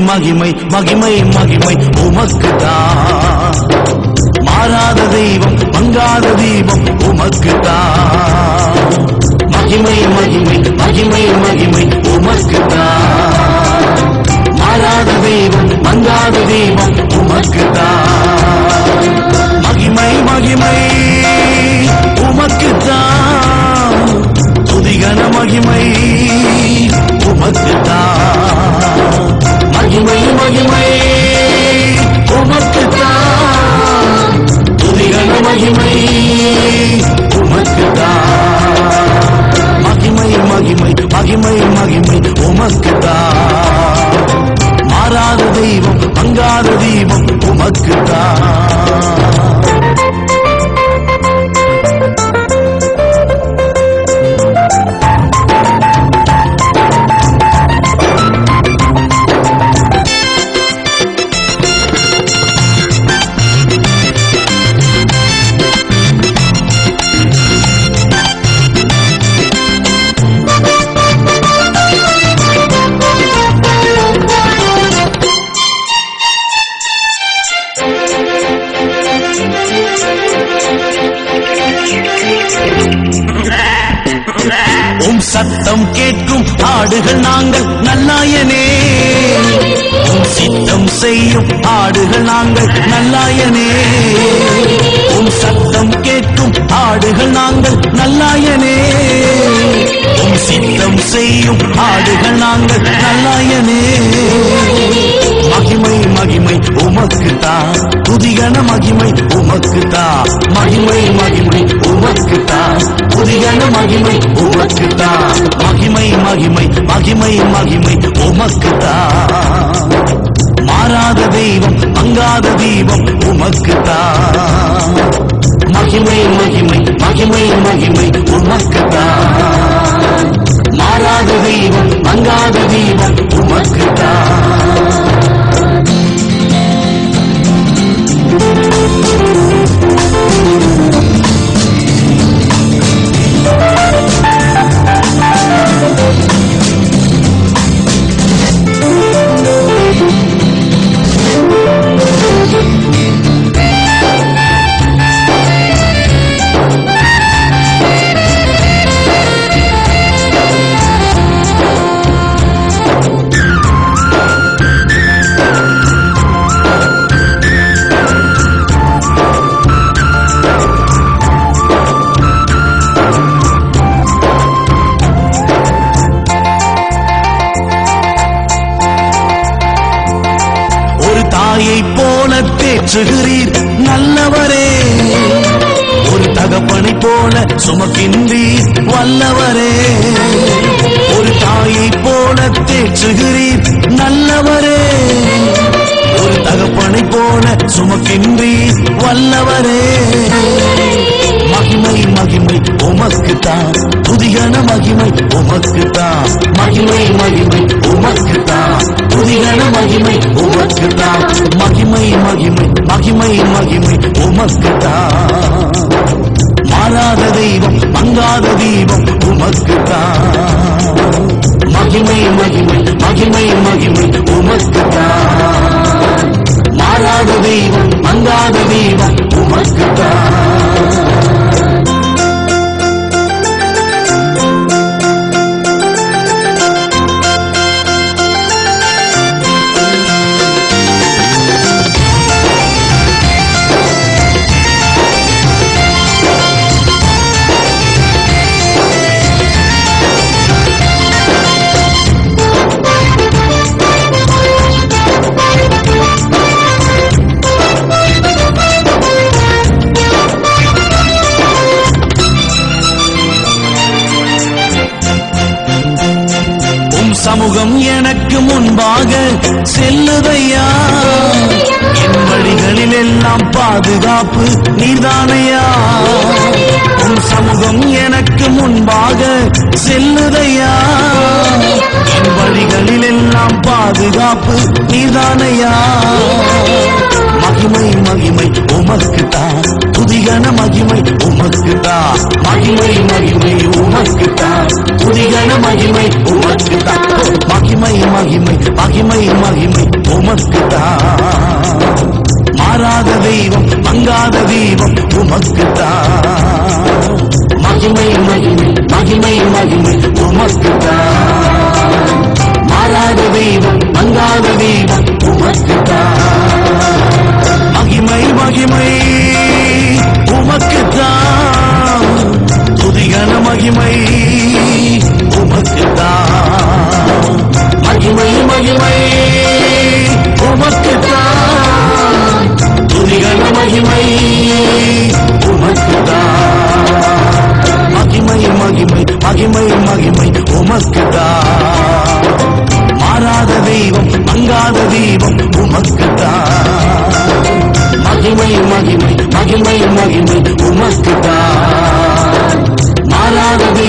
மகிமை மகிமை மகிமை உமக்குதான் மாறாத தெய்வம் மங்காத தீபம் உமக்குதான் மகிமை மகிமை மகிமை மகிமை உமக்கு தான். மகிமை மகிமை உமக்குதான் மாறாத தெய்வம் மங்காத தெய்வம் உமக்குதான் உம் சத்தம் கேட்கும் ஆடுகள் நாங்கள் நல்லாயனே. உம் சித்தம் செய்யும் ஆடுகள் நாங்கள் நல்லாயனே. உம் சத்தம் கேட்கும் ஆடுகள் நாங்கள் நல்லாயனே. உம் சித்தம் செய்யும் ஆடுகள் நாங்கள் மகிமை உமக்குதா மகிமை மகிமை மகிமை மகிமை உமக்குதா மாறாத தெய்வம் மங்காத தெய்வம் உமக்குதா மகிமை மகிமை மகிமை மகிமை உமக்குதா மாறாத தெய்வம் மங்காத தெய்வம் உமக்குதா தேற்றுகிறீர் நல்லவரே. ஒரு தகப்பனை போல சுமக்கின்றீர் வல்லவரே. ஒரு தாயை போல தேற்றுகிறீர் நல்லவரே. ஒரு தகப்பனை போல சுமக்கின்றீர் வல்லவரே. உமக்குத்தான் மாறாத தெய்வம் மங்காத தெய்வம் உமக்குத்தான் செல்லுதையா? என் வழிகளில் எல்லாம் பாதுகாப்பு நீதானையா உன் சமூகம் எனக்கு முன்பாக செல்லுதையா? என் வழிகளில் எல்லாம் பாதுகாப்பு நீதானையா மகிமை மகிமை உமக்குத்தான் புதிகன மகிமை உமக்குத்தான் மகிமை மகிமை உமக்குத்தான் புதிகன மகிமை உமக்குத்தான் மகிமை மகிமை மகிமை. உமக்கு தான் மாறாத தெய்வம் மங்காத தெய்வம் உமக்கு தான் மகிமை மகிமை மகிமை. மகிமை மகிமை உமக்குதான் மாறாதது